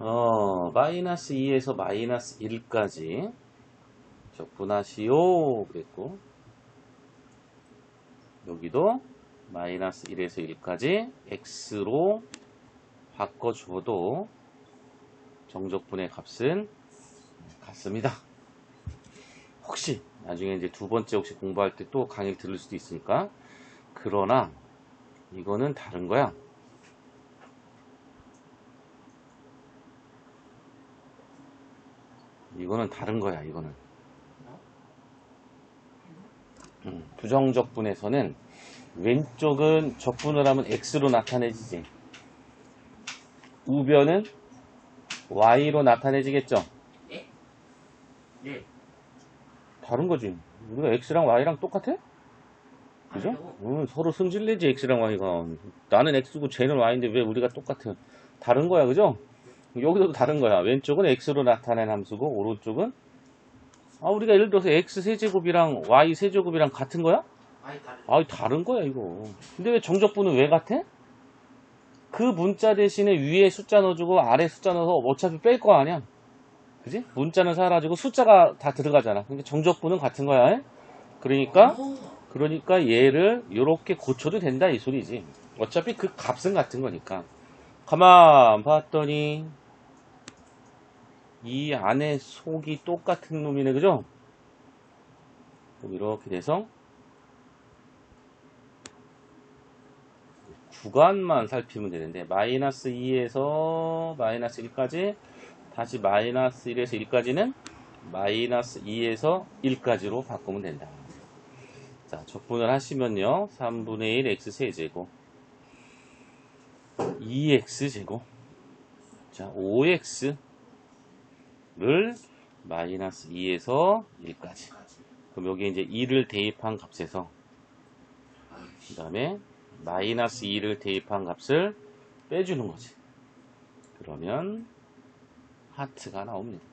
어, 마이너스 2에서 마이너스 1까지 적분하시오 그랬고 여기도 마이너스 1에서 1까지 x로 바꿔주어도 정적분의 값은 같습니다. 혹시 나중에 이제 두 번째 혹시 공부할 때 또 강의를 들을 수도 있으니까 그러나 이거는 다른 거야. 이거는 다른 거야, 이거는. 음, 부정적분에서는 왼쪽은 적분을 하면 x로 나타내지지. 우변은 y로 나타내지겠죠? 예. 다른 거지. 우리가 x랑 y랑 똑같아? 그죠? 음, 서로 승질내지 x랑 y가. 나는 x고 쟤는 y인데 왜 우리가 똑같아? 다른 거야, 그죠? 여기서도 다른 거야. 왼쪽은 x로 나타낸 함수고 오른쪽은 아 우리가 예를 들어서 x 세제곱이랑 y 세제곱이랑 같은 거야? 아니 다르죠. 아 다른 거야 이거. 근데 왜 정적분은 왜 같아? 그 문자 대신에 위에 숫자 넣어주고 아래 숫자 넣어서 어차피 뺄 거 아니야. 그지? 문자는 사라지고 숫자가 다 들어가잖아. 그러니까 정적분은 같은 거야. 에? 그러니까 오, 그러니까 얘를 이렇게 고쳐도 된다 이 소리지. 어차피 그 값은 같은 거니까. 가만 봤더니 이 안에 속이 똑같은 놈이네 그죠? 이렇게 돼서 구간만 살피면 되는데 마이너스 2에서 마이너스 1까지 다시 마이너스 1에서 1까지는 마이너스 2에서 1까지로 바꾸면 된다. 자, 적분을 하시면요. 3분의 1 x 세제곱 2x 제곱 자, 5x를 마이너스 2에서 1까지 그럼 여기 이제 2를 대입한 값에서 그 다음에 마이너스 2를 대입한 값을 빼주는 거지. 그러면 하트가 나옵니다.